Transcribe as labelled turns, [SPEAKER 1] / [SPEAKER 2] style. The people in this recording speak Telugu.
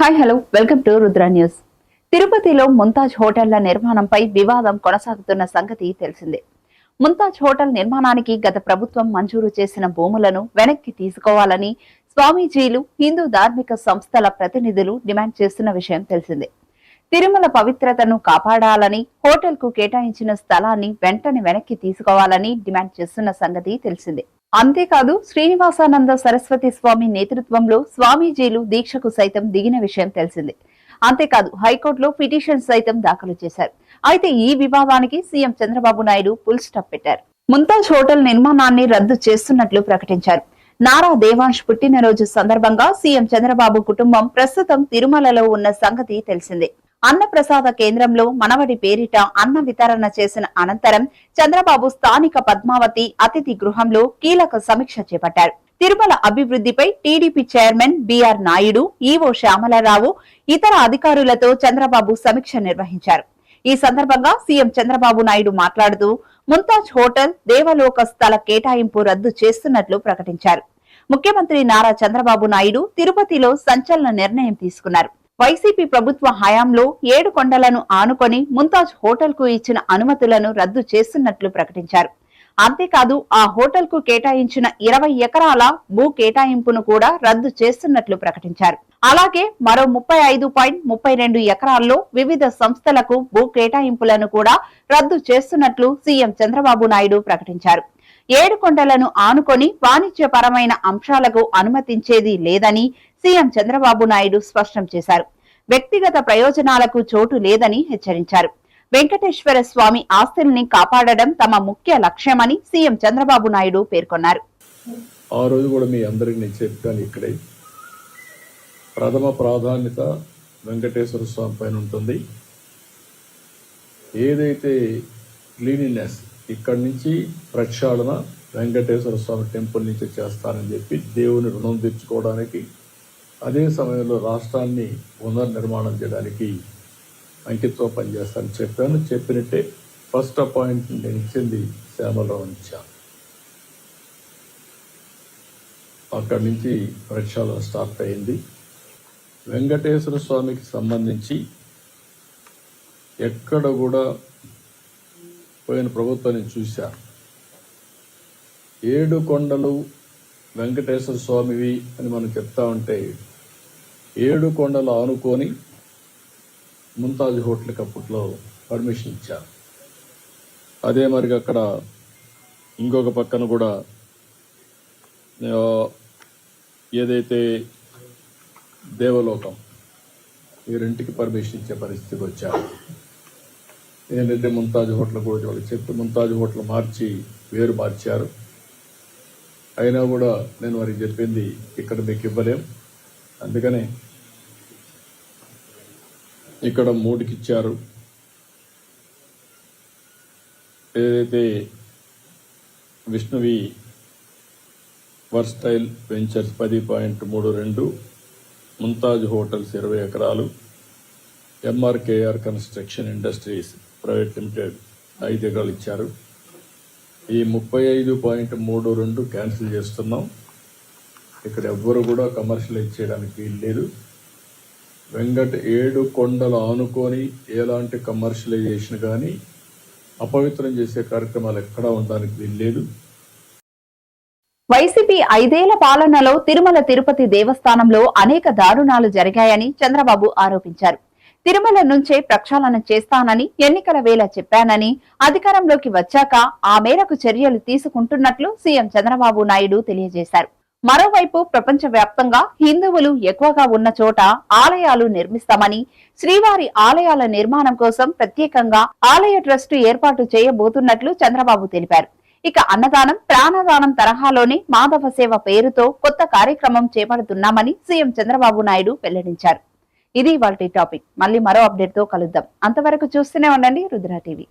[SPEAKER 1] Hi hello. Welcome to Rudra news. తిరుపతిలో ముంతాజ్ హోటళ్ళ నిర్మాణంపై వివాదం కొనసాగుతున్న సంగతి తెలిసిందే. ముంతాజ్ హోటల్ నిర్మాణానికి గత ప్రభుత్వం మంజూరు చేసిన భూములను వెనక్కి తీసుకోవాలని స్వామీజీలు హిందూ ధార్మిక సంస్థల ప్రతినిధులు డిమాండ్ చేస్తున్న విషయం తెలిసిందే. తిరుమల పవిత్రతను కాపాడాలని హోటల్కు కేటాయించిన స్థలాన్ని వెంటనే వెనక్కి తీసుకోవాలని డిమాండ్ చేస్తున్న సంగతి తెలిసిందే. అంతేకాదు శ్రీనివాసానంద సరస్వతి స్వామి నేతృత్వంలో స్వామీజీలు దీక్షకు సైతం దిగిన విషయం తెలిసిందే. అంతేకాదు హైకోర్టులో పిటిషన్ సైతం దాఖలు చేశారు. అయితే ఈ వివాదానికి CM Chandrababu Naidu full stop పెట్టారు. ముంతాజ్ హోటల్ నిర్మాణాన్ని రద్దు చేస్తున్నట్లు ప్రకటించారు. నారా దేవాంష్ పుట్టినరోజు సందర్భంగా సీఎం చంద్రబాబు కుటుంబం ప్రస్తుతం తిరుమలలో ఉన్న సంగతి తెలిసిందే. అన్నప్రసాద కేంద్రంలో మనవడి పేరిట అన్న వితరణ చేసిన అనంతరం చంద్రబాబు స్థానిక పద్మావతి అతిథి గృహంలో కీలక సమీక్ష చేపట్టారు. తిరుమల అభివృద్ధిపై TDP chairman B R Naidu EO Syamalarao ఇతర అధికారులతో చంద్రబాబు సమీక్ష నిర్వహించారు. ఈ సందర్భంగా సీఎం చంద్రబాబు నాయుడు మాట్లాడుతూ ముంతాజ్ హోటల్ దేవలోక స్థల కేటాయింపు రద్దు చేస్తున్నట్లు ప్రకటించారు. ముఖ్యమంత్రి నారా చంద్రబాబు నాయుడు తిరుపతిలో సంచలన నిర్ణయం తీసుకున్నారు. వైసీపీ ప్రభుత్వ హయాంలో ఏడు కొండలను ఆనుకొని ముంతాజ్ హోటల్కు ఇచ్చిన అనుమతులను రద్దు చేస్తున్నట్లు ప్రకటించారు. అంతేకాదు ఆ హోటల్కు కేటాయించిన ఇరవై ఎకరాల భూ కేటాయింపును కూడా రద్దు చేస్తున్నట్లు ప్రకటించారు. అలాగే మరో ముప్పై ఐదు పాయింట్ ముప్పై రెండు ఎకరాల్లో వివిధ సంస్థలకు భూ కేటాయింపులను కూడా రద్దు చేస్తున్నట్లు సీఎం చంద్రబాబు నాయుడు ప్రకటించారు. ఏడు కొండలను ఆనుకొని వాణిజ్యపరమైన అంశాలకు అనుమతించేది లేదని సీఎం చంద్రబాబు నాయుడు స్పష్టం చేశారు. వ్యక్తిగత ప్రయోజనాలకు చోటు లేదని హెచ్చరించారు. వెంకటేశ్వర స్వామి ఆస్తుల్ని కాపాడడం తమ ముఖ్య లక్ష్యమని సీఎం చంద్రబాబు నాయుడు పేర్కొన్నారు.
[SPEAKER 2] ఆ రోజు కూడా మీ అందరికి నేను చెప్పాను ఇక్కడే. ప్రథమ ప్రాధాన్యత వెంకటేశ్వర స్వామి పైన ఉంటుంది. ఏదైతే క్లీనినెస్ ఇక్కడి నుంచి ప్రక్షాళన వెంకటేశ్వర స్వామి టెంపుల్ నుంచి చేస్తానని చెప్పి దేవుని రుణం తెచ్చుకోవడానికి అదే సమయంలో రాష్ట్రాన్ని పునర్నిర్మాణం చేయడానికి అంకితో పనిచేస్తానని చెప్పాను చెప్పినట్టే ఫస్ట్ అపాయింట్మెంట్ నేను ఇచ్చింది శ్యామలరావు ఇచ్చాను అక్కడి నుంచి ప్రక్షాళన స్టార్ట్ అయింది. వెంకటేశ్వర స్వామికి సంబంధించి ఎక్కడ కూడా పోయిన ప్రభుత్వాన్ని చూశా. ఏడు కొండలు వెంకటేశ్వర స్వామివి అని మనం చెప్తా ఉంటే ఏడు కొండలు ఆనుకొని ముంతాజ్ హోటల్కి అప్పట్లో పర్మిషన్ ఇచ్చారు. అదే మరి అక్కడ ఇంకొక పక్కన కూడా ఏదైతే దేవలోకం ఈ రెంటికి పర్మిషన్ ఇచ్చే పరిస్థితికి వచ్చారు. ఏంటంటే ముంతాజ్ హోటల్ కూడా వాళ్ళకి చెప్పి ముంతాజ్ హోటల్ మార్చి వేరు మార్చారు. అయినా కూడా నేను వారికి చెప్పింది ఇక్కడ మీకు ఇవ్వలేం. అందుకనే ఇక్కడ మూడుకి ఇచ్చారు ఏదైతే విష్ణువి వర్స్టైల్ వెంచర్స్ పది పాయింట్ మూడు రెండు ముంతాజ్ హోటల్స్ ఇరవై ఎకరాలు M R K R construction industries private limited ఐదు ఎకరాలు ఇచ్చారు. ఈ ముప్పై ఐదు పాయింట్ మూడు రెండు క్యాన్సిల్ చేస్తున్నాం. ఇక్కడ ఎవ్వరు కూడా కమర్షియలైజ్ చేయడానికి వీలు లేదు. వెంకట ఏడు కొండలు ఆనుకొని ఎలాంటి కమర్షియలైజేషన్ కానీ అపవిత్రం చేసే కార్యక్రమాలు ఎక్కడా ఉండడానికి వీల్లేదు.
[SPEAKER 1] వైసీపీ ఐదేళ్ళ పాలనలో తిరుమల తిరుపతి దేవస్థానంలో అనేక దారుణాలు జరిగాయని చంద్రబాబు ఆరోపించారు. తిరుమల నుంచే ప్రక్షాళన చేస్తానని ఎన్నికల వేళ చెప్పానని అధికారంలోకి వచ్చాక ఆ మేరకు చర్యలు తీసుకుంటున్నట్లు సీఎం చంద్రబాబు నాయుడు తెలియజేశారు. మరోవైపు ప్రపంచ వ్యాప్తంగా హిందువులు ఎక్కువగా ఉన్న చోట ఆలయాలు నిర్మిస్తామని శ్రీవారి ఆలయాల నిర్మాణం కోసం ప్రత్యేకంగా ఆలయ ట్రస్టు ఏర్పాటు చేయబోతున్నట్లు చంద్రబాబు తెలిపారు. ఇక అన్నదానం ప్రాణదానం తరహాలోనే మాధవ సేవ పేరుతో కొత్త కార్యక్రమం చేపడుతున్నామని సీఎం చంద్రబాబు నాయుడు వెల్లడించారు. ఇది వాళ్ళ టాపిక్. మళ్ళీ మరో అప్డేట్తో కలుద్దాం. అంతవరకు చూస్తూనే ఉండండి రుద్ర టీవీ.